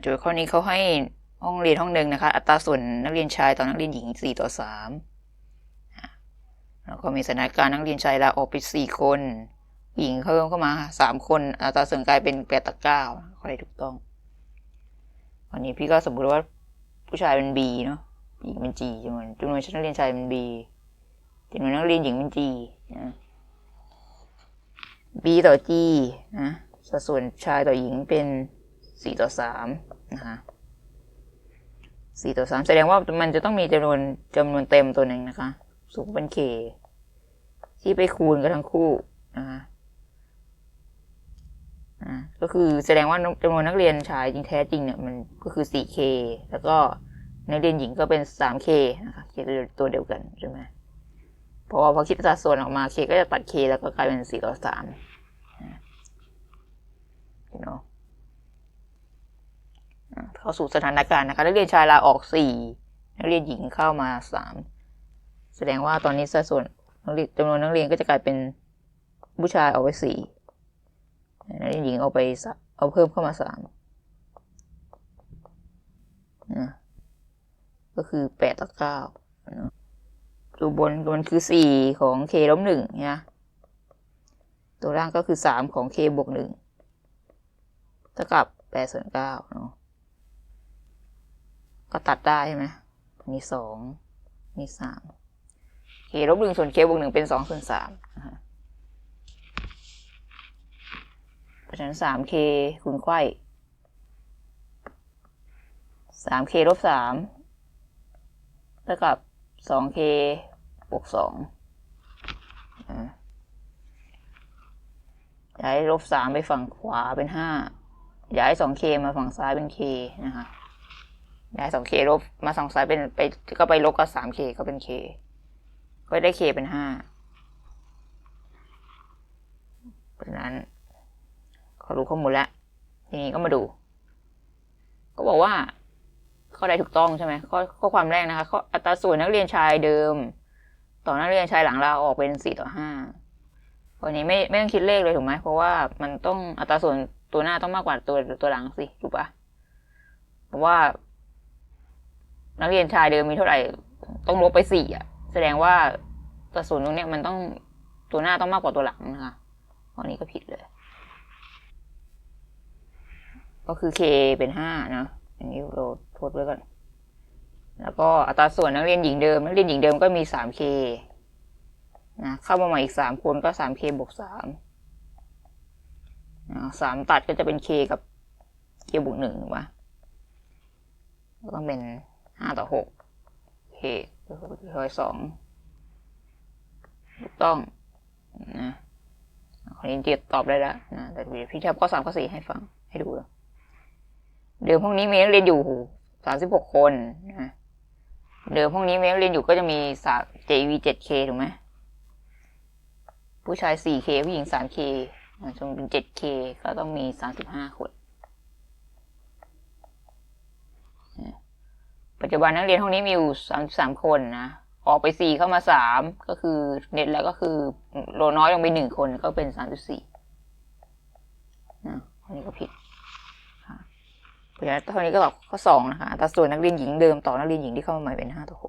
โจทย์ข้อนี้เขาให้ห้องเรียนห้องหนึ่งนะคะ อัตราส่วนนักเรียนชายต่อนักเรียนหญิงสี่ต่อสามแล้วก็มีสถานการณ์นักเรียนชายลาออกไปสี่คน หญิงเพิ่มเข้ามาสามคน อัตราส่วนกลายเป็นแปดต่อเก้าข้อใดถูกต้องวันนี้พี่ก็สมมติว่าผู้ชายเป็น B เนาะหญิงเป็น G จำนวนจำนวนนักเรียนชายเป็น B จำนวนนักเรียนหญิงเป็น G นะ B ต่อ G นะสัดส่วนชายต่อหญิงเป็น สี่ต่อสามนะคะสี่ต่อสามแสดงว่ามันจะต้องมีจำนวนจำนวนเต็มตัวหนึ่งนะคะ สูงเป็น K ที่ไปคูณกันทั้งคู่นะคะก็คือแสดงว่าจำนวนนักเรียนชายจริงแท้จริงเนี่ยมันก็คือ 4K แล้วก็นักเรียนหญิงก็เป็น 3K นะคะเคตัวเดียวกันใช่ไหมเพราะว่าพอคิดสัดส่วนออกมา K ก็จะตัด K แล้วก็กลายเป็น 4 ต่อ3เนาะ เข้าสู่สถานการณ์นะคะนักเรียนชายลาออก4นักเรียนหญิงเข้ามา3แสดงว่าตอนนี้สัดส่วนนักเรียนจำนวนนักเรียนก็จะกลายเป็นผู้ชายเอาไปสี่นักเรียนหญิงเอาไปเอาเพิ่มเข้ามาสามนะก็คือแปดต่อเก้าตัวบนมันคือสี่ของ k ลบหนึ่งนะตัวล่างก็คือสามของ k บวกหนึ่งเท่ากับแปดส่วนเก้าเนาะ ก็ตัดได้ใช่ไหมมีสองมีสาม k ลบหนึ่งส่วน k บวกหนึ่งเป็นสองส่วนสามเพราะฉะนั้นสาม k คูณไขว้สาม k ลบสามเท่ากับสอง k บวกสองย้ายลบสามไปฝั่งขวาเป็นห้าย้ายสอง k มาฝั่งซ้ายเป็น k นะคะ ย้ายสอง k ลบมาฝั่งซ้ายเป็นไปก็ไปลบกับสาม k ก็เป็น k ก็ได้ k เป็นห้าเพราะฉะนั้นเขารู้ข้อมูลแล้วทีนี้ก็มาดู ก็บอกว่า ข้อใดถูกต้องใช่ไหมข้อข้อความแรกนะคะข้ออัตราส่วนนักเรียนชายเดิม ต่อนักเรียนชายหลังลาออกเป็นสี่ต่อห้าวันนี้ไม่ไม่ต้องคิดเลขเลยถูกไหมเพราะว่ามันต้องอัตราส่วนตัวหน้าต้องมากกว่าตัวตัวหลังสิถูกปะเพราะว่า นักเรียนชายเดิมมีเท่าไหร่ ต้องลบไปสี่อะ แสดงว่าตัวส่วนตรงเนี้ยมันต้องตัวหน้าต้องมากกว่าตัวหลังนะคะข้อนี้ก็ผิดเลย ก็คือ k เป็นห้านะอันนี้เราทดไว้ก่อน แล้วก็อัตราส่วนนักเรียนหญิงเดิม นักเรียนหญิงเดิมก็มีสาม k นะเข้ามาใหม่อีกสามคนก็สาม k บวกสามสามตัดก็จะเป็น k กับ k บวกหนึ่งถูกปะก็ต้องเป็น ห้าต่อหก k ก็คือร้อยสองถูกต้องนะคนนี้เจียตอบได้แล้วนะแต่พี่จะข้อสามข้อสี่ให้ฟังให้ดูเดิมห้องนี้มีนักเรียนอยู่สามสิบหกคนนะเดิมห้องนี้มีนักเรียนอยู่ก็จะมีสาม JV เจ็ด K ถูกไหมผู้ชายสี่ K ผู้หญิงสาม K จนเป็นเจ็ด K ก็ต้องมีสามสิบห้าคน ปัจจุบันนักเรียนห้องนี้มีอยู่สามสามคนนะ ออกไปสี่เข้ามาสามก็คือเน็ตแล้วก็คือโลน้อยลงไปหนึ่งคนก็เป็นสามจุดสี่นะข้อนี้ก็ผิดเพราะฉะนั้นข้อนี้ก็ตอบข้อสองนะคะอัตราส่วนนักเรียนหญิงเดิมต่อนักเรียนหญิงที่เข้ามาใหม่เป็นห้าต่อหก